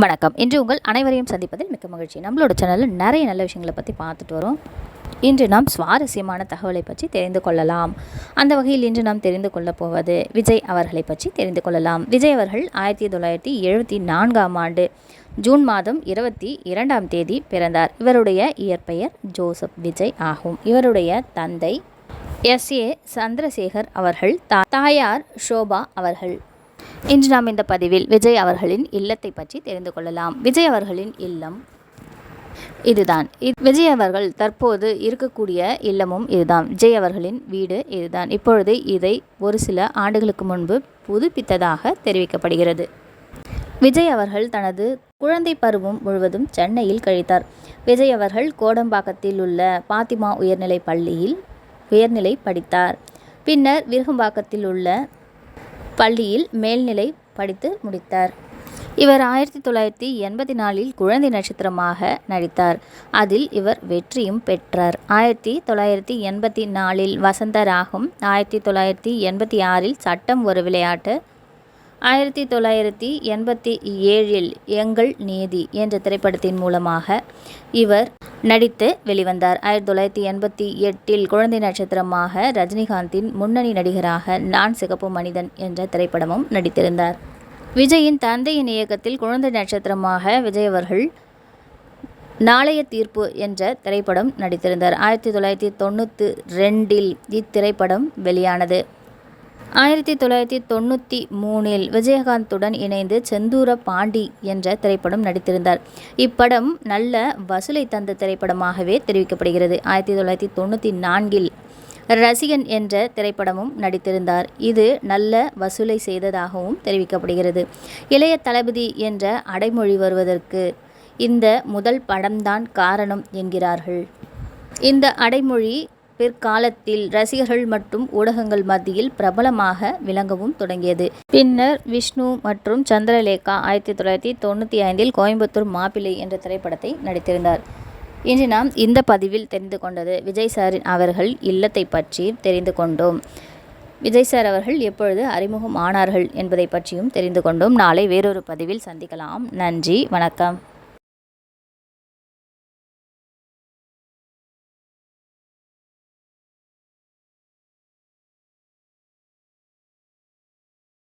வணக்கம். இன்று உங்கள் அனைவரையும் சந்திப்பதில் மிக்க மகிழ்ச்சி. நம்மளோட சேனலில் நிறைய நல்ல விஷயங்களை பற்றி பார்த்துட்டு வரோம். இன்று நாம் சுவாரஸ்யமான தகவலை பற்றி தெரிந்து கொள்ளலாம். அந்த வகையில் இன்று நாம் தெரிந்து கொள்ளப் போவது விஜய் அவர்களை பற்றி தெரிந்து கொள்ளலாம். விஜய் அவர்கள் ஆயிரத்தி தொள்ளாயிரத்தி எழுபத்தி நான்காம் ஆண்டு ஜூன் மாதம் இருபத்தி இரண்டாம் தேதி பிறந்தார். இவருடைய இயற்பெயர் ஜோசப் விஜய் ஆகும். இவருடைய தந்தை எஸ் ஏ சந்திரசேகர் அவர்கள் தா- தாயார் ஷோபா அவர்கள். இன்று நாம் இந்த பதிவில் விஜய் அவர்களின் இல்லத்தை பற்றி தெரிந்து கொள்ளலாம். விஜய் அவர்களின் இல்லம் இதுதான். விஜய் அவர்கள் தற்போது இருக்கக்கூடிய இல்லமும் இதுதான். விஜய் அவர்களின் வீடு இதுதான். இப்பொழுது இதை ஒரு சில ஆண்டுகளுக்கு முன்பு புதுப்பித்ததாக தெரிவிக்கப்படுகிறது. விஜய் அவர்கள் தனது குழந்தை பருவம் முழுவதும் சென்னையில் கழித்தார். விஜய் அவர்கள் கோடம்பாக்கத்தில் உள்ள பாத்திமா உயர்நிலை பள்ளியில் உயர்நிலை படித்தார். பின்னர் விருகம்பாக்கத்தில் உள்ள பள்ளியில் மேல்நிலை படித்து முடித்தார். இவர் ஆயிரத்தி தொள்ளாயிரத்தி எண்பத்தி நாலில் குழந்தை நட்சத்திரமாக நடித்தார். அதில் இவர் வெற்றியும் பெற்றார். ஆயிரத்தி தொள்ளாயிரத்தி எண்பத்தி நாலில் வசந்த ராகம் ஆயிரத்தி தொள்ளாயிரத்தி எண்பத்தி ஆறில் சட்டம் ஒரு விளையாட்டு ஆயிரத்தி தொள்ளாயிரத்தி எண்பத்தி ஏழில் எங்கள் நீதி என்ற திரைப்படத்தின் மூலமாக இவர் நடித்து வெளிவந்தார். ஆயிரத்தி தொள்ளாயிரத்தி எண்பத்தி எட்டில் குழந்தை நட்சத்திரமாக ரஜினிகாந்தின் முன்னணி நடிகராக நான் சிகப்பு மனிதன் என்ற திரைப்படமும் நடித்திருந்தார். விஜயின் தந்தையின் இயக்கத்தில் குழந்தை நட்சத்திரமாக விஜய் அவர்கள் நாளைய தீர்ப்பு என்ற திரைப்படம் நடித்திருந்தார். ஆயிரத்தி தொள்ளாயிரத்தி தொண்ணூற்றி ரெண்டில் இத்திரைப்படம் வெளியானது. ஆயிரத்தி தொள்ளாயிரத்தி தொண்ணூற்றி மூணில் விஜயகாந்துடன் இணைந்து செந்தூர பாண்டி என்ற திரைப்படம் நடித்திருந்தார். இப்படம் நல்ல வசூலை தந்த திரைப்படமாகவே தெரிவிக்கப்படுகிறது. ஆயிரத்தி தொள்ளாயிரத்தி தொண்ணூற்றி நான்கில் ரசிகன் என்ற திரைப்படமும் நடித்திருந்தார். இது நல்ல வசூலை செய்ததாகவும் தெரிவிக்கப்படுகிறது. இளைய தளபதி என்ற அடைமொழி வருவதற்கு இந்த முதல் படம்தான் காரணம் என்கிறார்கள். இந்த அடைமொழி பிற்காலத்தில் ரசிகர்கள் மற்றும் ஊடகங்கள் மத்தியில் பிரபலமாக விளங்கவும் தொடங்கியது பின்னர் விஷ்ணு மற்றும் சந்திரலேகா ஆயிரத்தி தொள்ளாயிரத்தி தொண்ணூற்றி ஐந்தில் கோயம்புத்தூர் மாப்பிள்ளை என்ற திரைப்படத்தை நடித்திருந்தார் இன்று நாம் இந்த பதிவில் தெரிந்து கொண்டது விஜய் சாரின் அவர்கள் இல்லத்தை பற்றி தெரிந்து கொண்டோம் விஜய் சார் அவர்கள் எப்பொழுது அறிமுகம் ஆனார்கள் என்பதை பற்றியும் தெரிந்து கொண்டோம் நாளை வேறொரு பதிவில் சந்திக்கலாம் நன்றி வணக்கம்